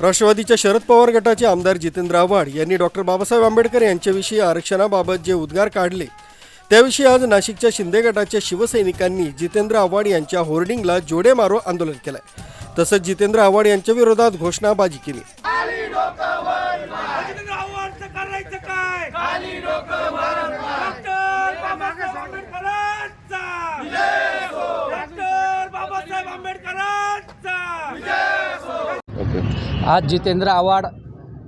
राष्ट्रवादीच्या शरद पवार गटाचे आमदार जितेंद्र आव्हाड यांनी डॉक्टर बाबासाहेब आंबेडकर यांच्याविषयी आरक्षणाबाबत जे उद्गार काढले त्याविषयी आज नाशिकच्या शिंदे गटाच्या शिवसैनिकांनी जितेंद्र आव्हाड यांच्या होर्डिंगला जोडे मारो आंदोलन केलंय तसंच जितेंद्र आव्हाड यांच्या विरोधात घोषणाबाजी केली. खाली डॉक्टर बाबासाहेब आंबेडकरांचा. डॉक्टर बाबासाहेब आंबेडकरांचा. आज जितेंद्र आव्हाड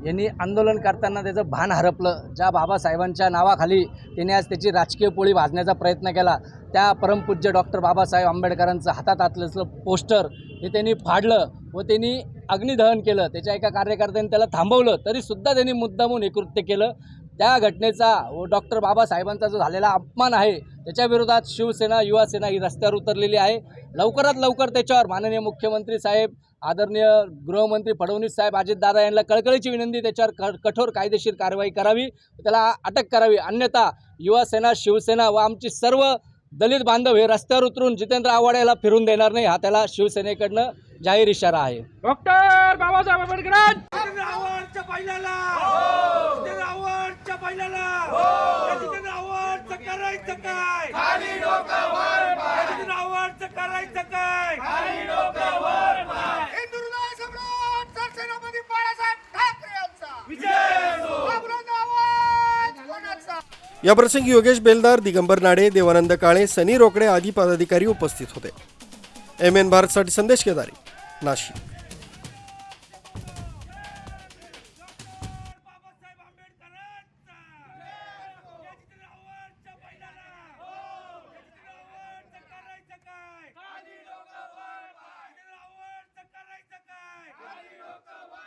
यांनी आंदोलन करताना त्याचं भान हरपलं. ज्या बाबासाहेबांच्या नावाखाली त्याने आज त्याची राजकीय पोळी भाजण्याचा प्रयत्न केला. त्या परमपूज्य डॉक्टर बाबासाहेब आंबेडकरांचं हातात असलेलं पोस्टर हे त्यांनी फाडलं व त्यांनी अग्निदहन केलं. त्याच्या एका कार्यकर्त्याने त्याला थांबवलं. तरीसुद्धा त्यांनी मुद्दामून हे कृत्य केलं. त्या घटनेचा व डॉक्टर बाबासाहेबांचा जो झालेला अपमान आहे त्याच्या विरोधात शिवसेना युवासेना ही रस्त्यावर उतरलेली आहे. लवकरात लवकर त्याच्यावर माननीय मुख्यमंत्री साहेब आदरणीय गृहमंत्री फडणवीस साहेब अजितदादा यांना कळकळीची विनंती त्याच्यावर क कठोर कायदेशीर कारवाई करावी. त्याला अटक करावी. अन्यथा युवासेना शिवसेना व आमची सर्व दलित बांधव हे रस्त्यावर उतरून जितेंद्र आव्हाड याला फिरून देणार नाही हा त्याला शिवसेनेकडनं जाहीर इशारा आहे. डॉक्टर बाबासाहेब आंबेडकर! करायचं काय? खाली करायचं काय? हिंदुहृदय सम्राट सरसेनापती बाळासाहेब ठाकरे यांचा. विजय कोणाचा? या प्रसंगी योगेश बेलदार दिगंबर नाडे देवानंद काळे सनी रोकडे आदी पदाधिकारी उपस्थित होते. एम एन भारतसाठी संदेश केदारी नाशिक.